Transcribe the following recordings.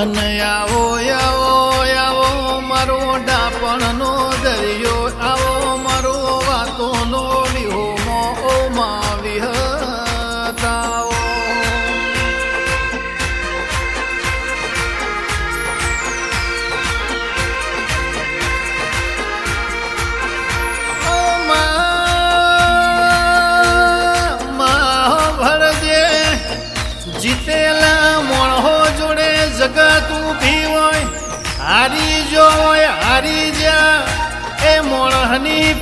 ಅನ್ನಯಾವ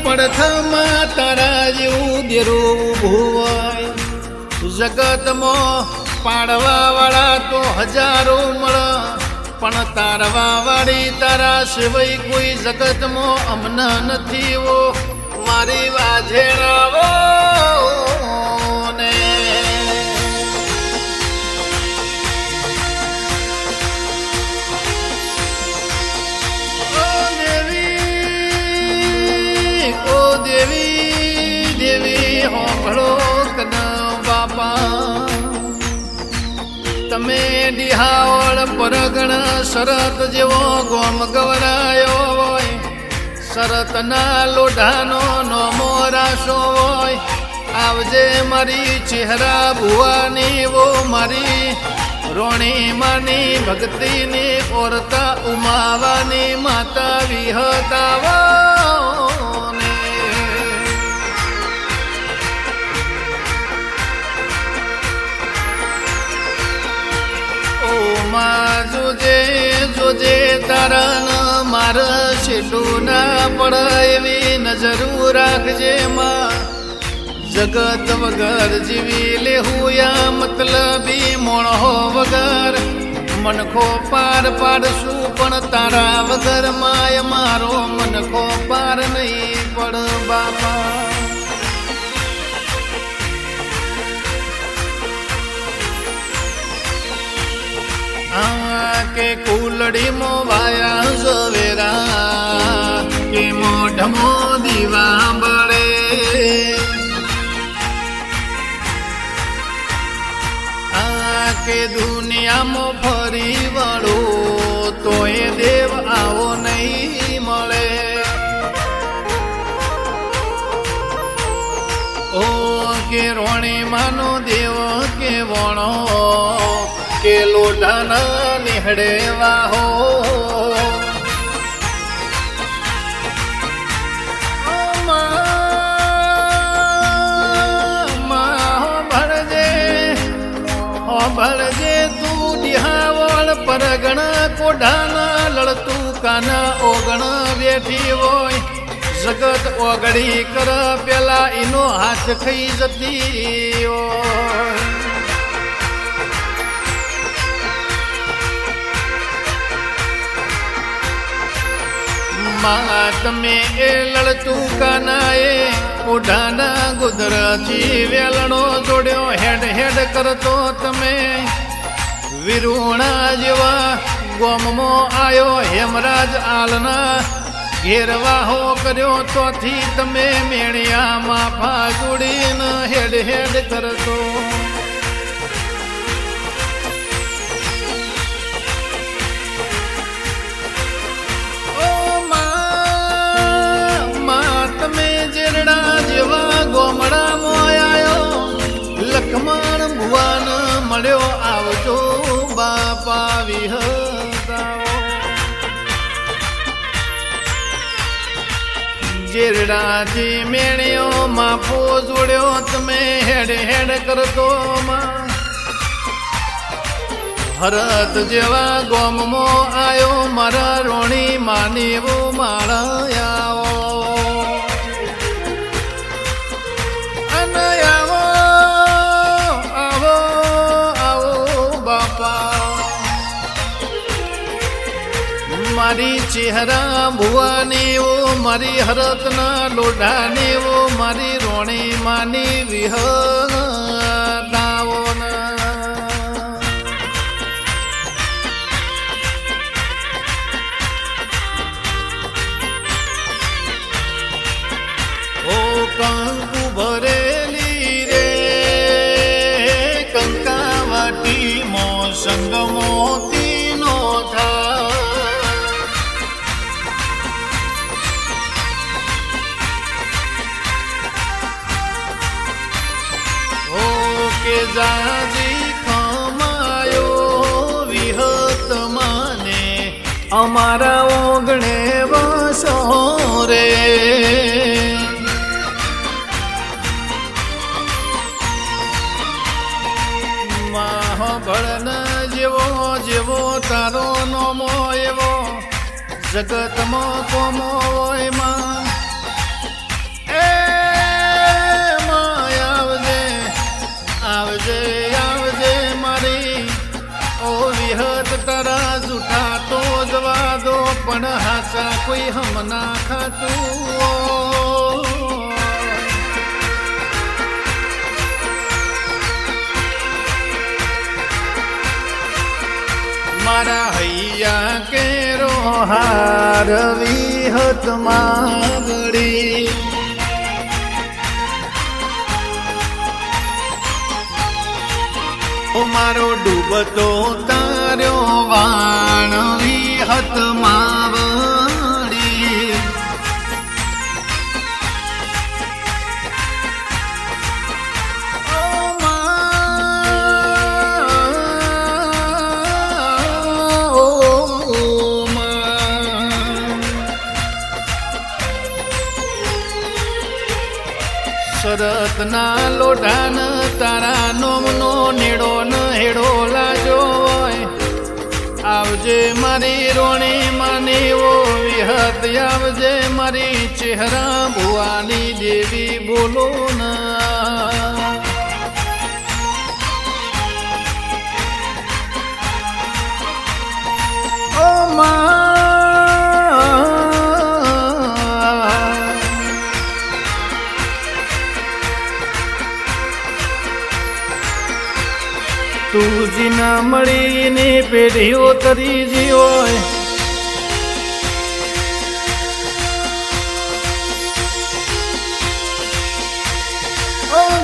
પડથમાં તારા જેવું દેરું ઊભું જગતમાં પાડવા વાળા તો હજારો મળ પણ તારવા વાળી તારા સિવાય કોઈ જગતમાં અમના નથી. ઓ, મારી વાજેરાવો ને ડિહાવળ પરગણ શરત જેવો ગોમ ગવરાયો હોય. શરતના લોઢાનો નોમો રાશો હોય. આવજે મારી ચહેરા ભુવાની વો મારી. રોણી માની ભક્તિની ઓરતા ઉમાવાની માતા વિહતાવો જોજે તારા માર છેટું ના પડે એવી નજરું રાખજે માં. જગત વગર જીવી લેવું યા મતલબી મોણહો વગર. મનખો પાર પાડશું પણ તારા વગર માય, મારો મનખો પાર નહીં પડ બાપા. કે કુલડી મો વાયા જોવેરા કે મોઢમો દીવા બળે. આ કે દુનિયામાં ફરી વળો, તોય દેવ આવો નહીં મળે. ઓ કે રોણી માનો દેવ કે વણો કે નિહળેવા હો ભળજે, તું ડિહાવળ પરગણ કોઢાના લડતું કાના ઓગણ વેઠી હોય જગત ઓગળી કર પેલા એનો હાથ ખાઈ જતી હોય માં તમે એ લડતું કાનાએ ઓઢાના ગુજરાતી વેલણો જોડ્યો, હેડ હેડ કરતો તમે. વિરુણા જેવા ગોમમો આવ્યો હેમરાજ આલના ઘેરવાહો કર્યો, તોથી તમે મેણિયામાં ફાગુડીને હેડ હેડ કરતો. જેરડાથી મેણ્યો માં જોડ્યો, તમે હેડ હેડ કરતો માં. ભરત જેવા ગોમમો આયો, મારા રોણી માનીવો માળાયાઓ અને આવો. આવો મારી ચહેરા ભુવાની ઓ મારી હરતના લોઢાની ઓ મારી રોણી માની વિહતાઓ અમારા ઓગણે વાસો રે. મહાભળન જેવો જેવો તારો નોમો એવો જગતમાં કોમો હોયમાં. કોઈ હમ ના ખાતું મારા હૈયા કેરો હાર વિહત માગડી. મારો ડૂબતો તાર્યો વાણ વિહત માવડી શરતના લોઢાન તારા નોમનો નેડો ન હેડો લાજો આવજે મારી રોણી માની ઓ વિહત, આવજે મારી ચહેરા ભુવાની દેવી બોલો ના. માં તું જીના મળીને પેઢીઓ તરી જી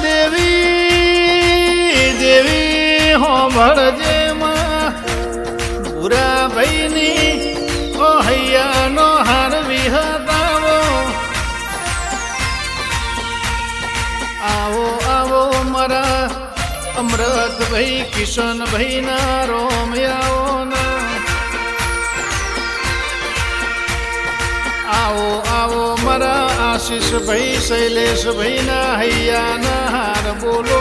દેવી દેવી હો ભળજે પૂરા ભાઈની ઓ હૈયાનો હાર વિહતાવો. આવો આવો મારા અમૃત ભાઈ, કિશન ભાઈ ના રોમયાઓ ના આવો આવો મારા આશીષ ભાઈ, શૈલેષ ભાઈ ના હૈયા ના હાર બોલો.